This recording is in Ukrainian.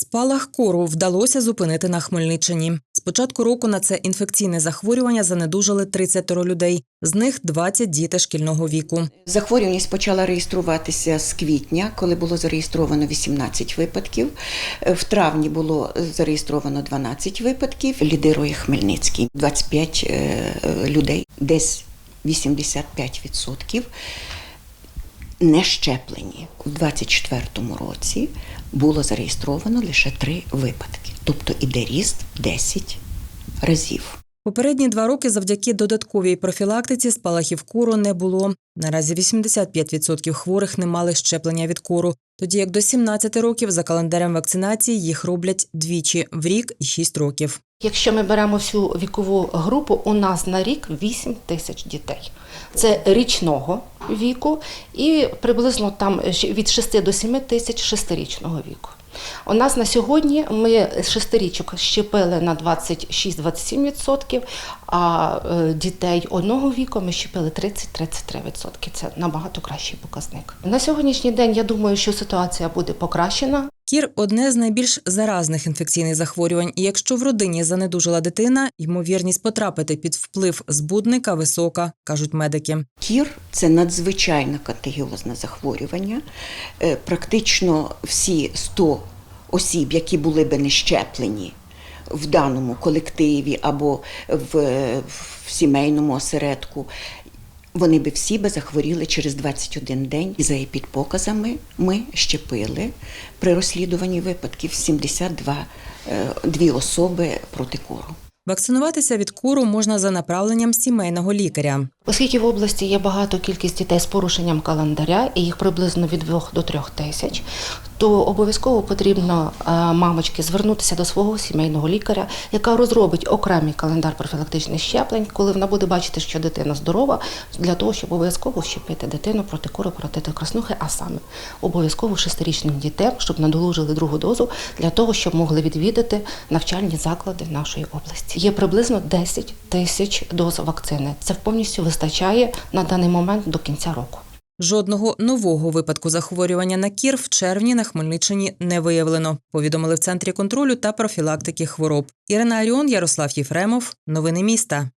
Спалах кору вдалося зупинити на Хмельниччині. З початку року на це інфекційне захворювання занедужали 30 людей, з них 20 – діти шкільного віку. Захворюваність почала реєструватися з квітня, коли було зареєстровано 18 випадків. В травні було зареєстровано 12 випадків. Лідирує Хмельницький 25 е, е, людей, десь 85% не щеплені. У 2024 році було зареєстровано лише 3 випадки, тобто іде ріст 10 разів. Попередні два роки завдяки додатковій профілактиці спалахів кору не було. Наразі 85% хворих не мали щеплення від кору, тоді як до 17 років за календарем вакцинації їх роблять двічі – в рік і 6 років. Якщо ми беремо всю вікову групу, у нас на рік 8 тисяч дітей. Це річного віку і приблизно там від 6 до 7 тисяч шестирічного віку. У нас на сьогодні ми шестирічок щепили на 26-27%, а е, дітей одного віку ми щепили 30-33%. Це набагато кращий показник. На сьогоднішній день я думаю, що ситуація буде покращена. Кір – одне з найбільш заразних інфекційних захворювань, і якщо в родині занедужила дитина, ймовірність потрапити під вплив збудника висока, кажуть медики. Кір це надзвичайно контагіозне захворювання. Е, Практично всі 100 осіб, які були би не щеплені в даному колективі або в, в сімейному осередку, вони би всі би захворіли через 21 день. І за епідпоказами ми щепили при розслідуванні випадків 72 е, дві особи проти кору. Вакцинуватися від кору можна за направленням сімейного лікаря. Оскільки в області є багато кількість дітей з порушенням календаря, і їх приблизно від 2 до 3 тисяч, то обов'язково потрібно е, мамочки звернутися до свого сімейного лікаря, яка розробить окремий календар профілактичних щеплень, коли вона буде бачити, що дитина здорова, для того, щоб обов'язково щепити дитину проти кору, проти краснухи, а саме обов'язково шестирічним дітям, щоб надолужили другу дозу, для того, щоб могли відвідати навчальні заклади нашої області. Є приблизно 10 тисяч доз вакцини. Це повністю вистачає на даний момент до кінця року. Жодного нового випадку захворювання на кір в червні на Хмельниччині не виявлено, повідомили в Центрі контролю та профілактики хвороб. Ірина Аріон, Ярослав Єфремов. Новини міста.